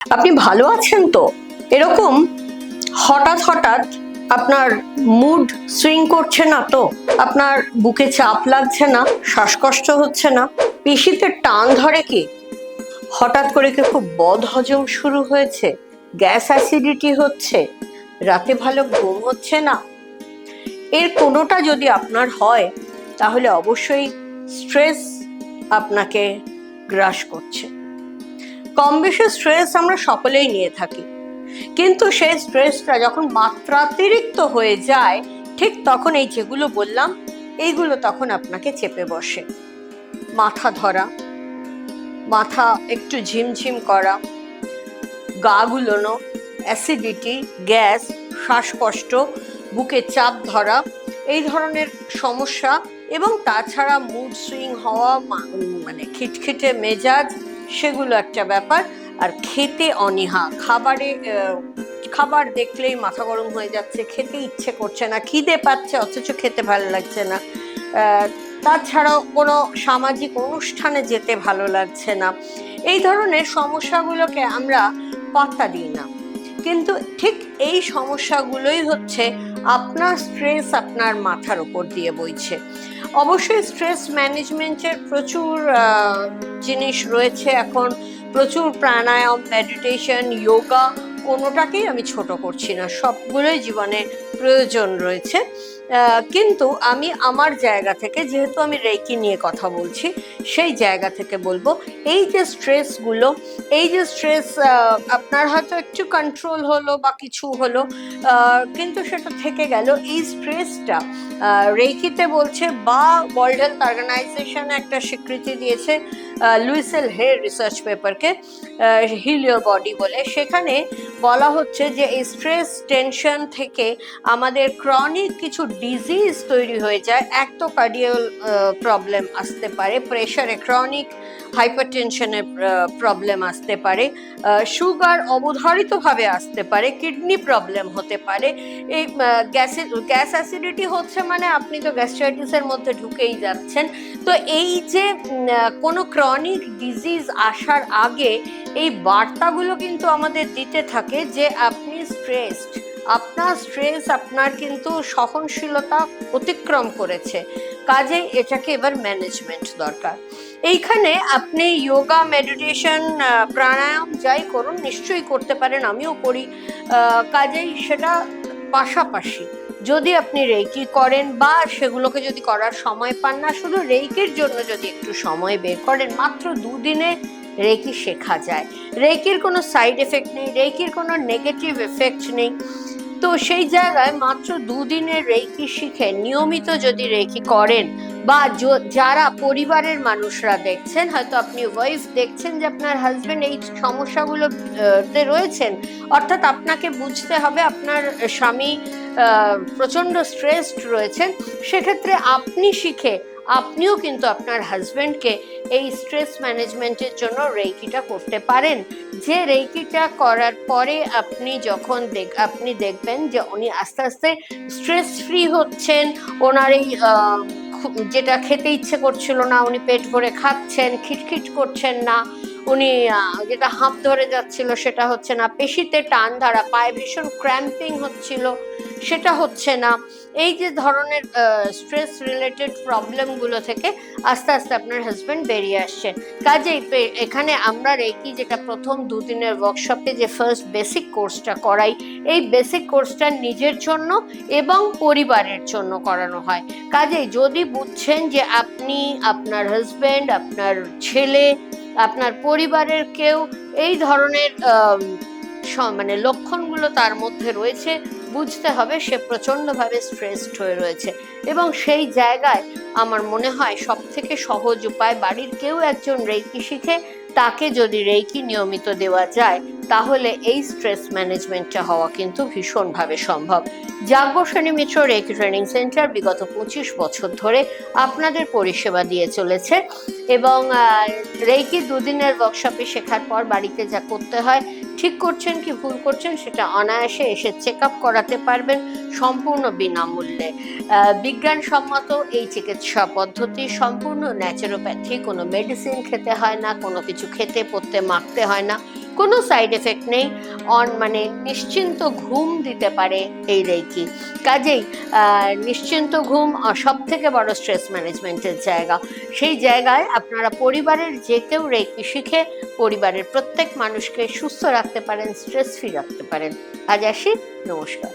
আপনি ভালো আছেন তো? এরকম হঠাৎ হঠাৎ আপনার মুড সুইং করছে না তো? আপনার বুকে চাপ লাগছে না? শ্বাসকষ্ট হচ্ছে না? পেশিতে টান ধরে কি? হঠাৎ করে কি খুব বদ হজম শুরু হয়েছে? গ্যাস অ্যাসিডিটি হচ্ছে? রাতে ভালো ঘুম হচ্ছে না? এর কোনোটা যদি আপনার হয়, তাহলে অবশ্যই স্ট্রেস আপনাকে গ্রাস করছে। কম বেশি স্ট্রেস আমরা সকলেই নিয়ে থাকি। কিন্তু সেই স্ট্রেসটা যখন মাত্রাতিরিক্ত হয়ে যায়, ঠিক তখন এই যেগুলো বললাম, এইগুলো তখন আপনাকে চেপে বসে। মাথা ধরা, মাথা একটু ঝিমঝিম করা, গা গুলোনো অ্যাসিডিটি গ্যাস শ্বাসকষ্ট, বুকে চাপ ধরা, এই ধরনের সমস্যা এবং তাছাড়া মুড সুইং হওয়া মানে খিটখিটে মেজাজ সেগুলো একটা ব্যাপার। আর খেতে অনীহা। খাবারে খাবার দেখলেই মাথা গরম হয়ে যাচ্ছে, খেতে ইচ্ছে করছে না, খিদে পাচ্ছে, অথচ খেতে ভালো লাগছে না। তাছাড়াও কোনো সামাজিক অনুষ্ঠানে যেতে ভালো লাগছে না। এই ধরনের সমস্যাগুলোকে আমরা পাত্তা দিই না। কিন্তু ঠিক এই সমস্যাগুলোই হচ্ছে আপনার স্ট্রেস আপনার মাথার ওপর দিয়ে বইছে। অবশ্যই স্ট্রেস ম্যানেজমেন্টের প্রচুর জিনিস রয়েছে এখন। প্রচুর প্রাণায়াম মেডিটেশন যোগা কোনোটাকেই আমি ছোট করছি না। সবগুলোই জীবনে প্রয়োজন রয়েছে। কিন্তু আমি আমার জায়গা থেকে, যেহেতু আমি রেকি নিয়ে কথা বলছি, সেই জায়গা থেকে বলব, এই যে স্ট্রেসগুলো এই যে স্ট্রেস আপনার হয়তো একটু কন্ট্রোল হলো বা কিছু হলো কিন্তু সেটা থেকে গেল, এই স্ট্রেসটা রেকিতে বলছে বা ওয়ার্ল্ড হেলথ অর্গানাইজেশন একটা স্বীকৃতি দিয়েছে লুইসেল হের রিসার্চ পেপারকে হিলিও বডি বলে। সেখানে বলা হচ্ছে যে, এই স্ট্রেস টেনশন থেকে আমাদের ক্রনিক কিছু ডিজিজ তৈরি হয়ে যায়। এক তো কার্ডিয়াল প্রবলেম আসতে পারে প্রেশারে ক্রনিক হাইপারটেনশনের প্রবলেম আসতে পারে সুগার অবধারিতভাবে আসতে পারে কিডনি প্রবলেম হতে পারে। এই গ্যাসের গ্যাস অ্যাসিডিটি হচ্ছে মানে আপনি তো গ্যাস্ট্রাইটিসের মধ্যে ঢুকেই যাচ্ছেন। তো এই যে কোনো ক্রনিক ডিজিজ আসার আগে এই বার্তাগুলো কিন্তু আমাদের দিতে থাকে যে আপনি স্ট্রেসড আপনার স্ট্রেস আপনার কিন্তু সহনশীলতা অতিক্রম করেছে। কাজেই এটাকে এবার ম্যানেজমেন্ট দরকার। এইখানে আপনি যোগা মেডিটেশন প্রাণায়াম যাই করুন, নিশ্চয়ই করতে পারেন, আমিও করি। কাজেই সেটা পাশাপাশি। যদি আপনি রেইকি করেন বা সেগুলোকে যদি করার সময় পান না, শুধু রেইকির জন্য যদি একটু সময় বের করেন, মাত্র দুদিনে রেকি শেখা যায়। রেকির কোনো সাইড এফেক্ট নেই রেকির কোনো নেগেটিভ এফেক্ট নেই। তো সেই জায়গায় মাত্র দুদিনের রেকি শিখে নিয়মিত যদি রেকি করেন বা যারা পরিবারের মানুষরা দেখছেন, হয়তো আপনি ওয়াইফ দেখছেন যে আপনার হাজবেন্ড এই সমস্যাগুলো রয়েছেন, অর্থাৎ আপনাকে বুঝতে হবে আপনার স্বামী প্রচণ্ড স্ট্রেসড রয়েছেন, সেক্ষেত্রে আপনি শিখে আপনিও কিন্তু আপনার হাজবেন্ডকে এই স্ট্রেস ম্যানেজমেন্টের জন্য রেইকিটা করতে পারেন। যে রেইকিটা করার পরে আপনি যখন দেখ, আপনি দেখবেন যে উনি আস্তে আস্তে স্ট্রেস ফ্রি হচ্ছেন, ওনার এই যেটা খেতে ইচ্ছে করছিল না উনি পেট ভরে খাচ্ছেন খিটখিট করছেন না। উনি যেটা হাঁপ ধরে যাচ্ছিল সেটা হচ্ছে না, পেশিতে টান ধরা, পায়ে ভীষণ ক্র্যাম্পিং হচ্ছিল, সেটা হচ্ছে না। এই যে ধরনের স্ট্রেস রিলেটেড প্রবলেমগুলো থেকে আস্তে আস্তে আপনার হাজবেন্ড বেরিয়ে আসছেন কাজেই এখানে আমরা রেকি যেটা প্রথম দুদিনের ওয়ার্কশপে যে ফার্স্ট বেসিক কোর্সটা করাই, এই বেসিক কোর্সটা নিজের জন্য এবং পরিবারের জন্য করানো হয়। কাজেই যদি বুঝছেন যে আপনি, আপনার হাজবেন্ড আপনার ছেলে আপনার পরিবারের কেউ এই ধরনের মানে লক্ষণগুলো তার মধ্যে রয়েছে, বুঝতে হবে সে প্রচণ্ডভাবে স্ট্রেসড হয়ে রয়েছে। এবং সেই জায়গায় আমার মনে হয় সব থেকে সহজ উপায়, বাড়ির কেউ একজন রেকি শিখে তাকে যদি রেকি নিয়মিত দেওয়া যায়, তাহলে এই স্ট্রেস ম্যানেজমেন্টটা হওয়া কিন্তু ভীষণভাবে সম্ভব। জাগবসানী মিত্র রেকি ট্রেনিং সেন্টার বিগত পঁচিশ বছর ধরে আপনাদের পরিষেবা দিয়ে চলেছে এবং রেকি দুদিনের ওয়ার্কশপে শেখার পর বাড়িতে যা করতে হয় ঠিক করছেন কি ভুল করছেন সেটা অনায়াসে এসে চেক আপ করাতে পারবেন সম্পূর্ণ বিনামূল্যে। বিজ্ঞানসম্মত এই চিকিৎসা পদ্ধতি সম্পূর্ণ ন্যাচারোপ্যাথি কোনো মেডিসিন খেতে হয় না, কোনো কিছু খেতে পড়তে মাখতে হয় না। কোনো সাইড এফেক্ট নেই। অন মানে নিশ্চিন্ত ঘুম দিতে পারে এই রেকি কাজেই নিশ্চিন্ত ঘুম সব থেকে বড় স্ট্রেস ম্যানেজমেন্টের জায়গা। সেই জায়গায় আপনারা পরিবারের যে কেউ রেকি শিখে পরিবারের প্রত্যেক মানুষকে সুস্থ রাখতে পারেন স্ট্রেস ফ্রি রাখতে পারেন। আজ আসি, নমস্কার।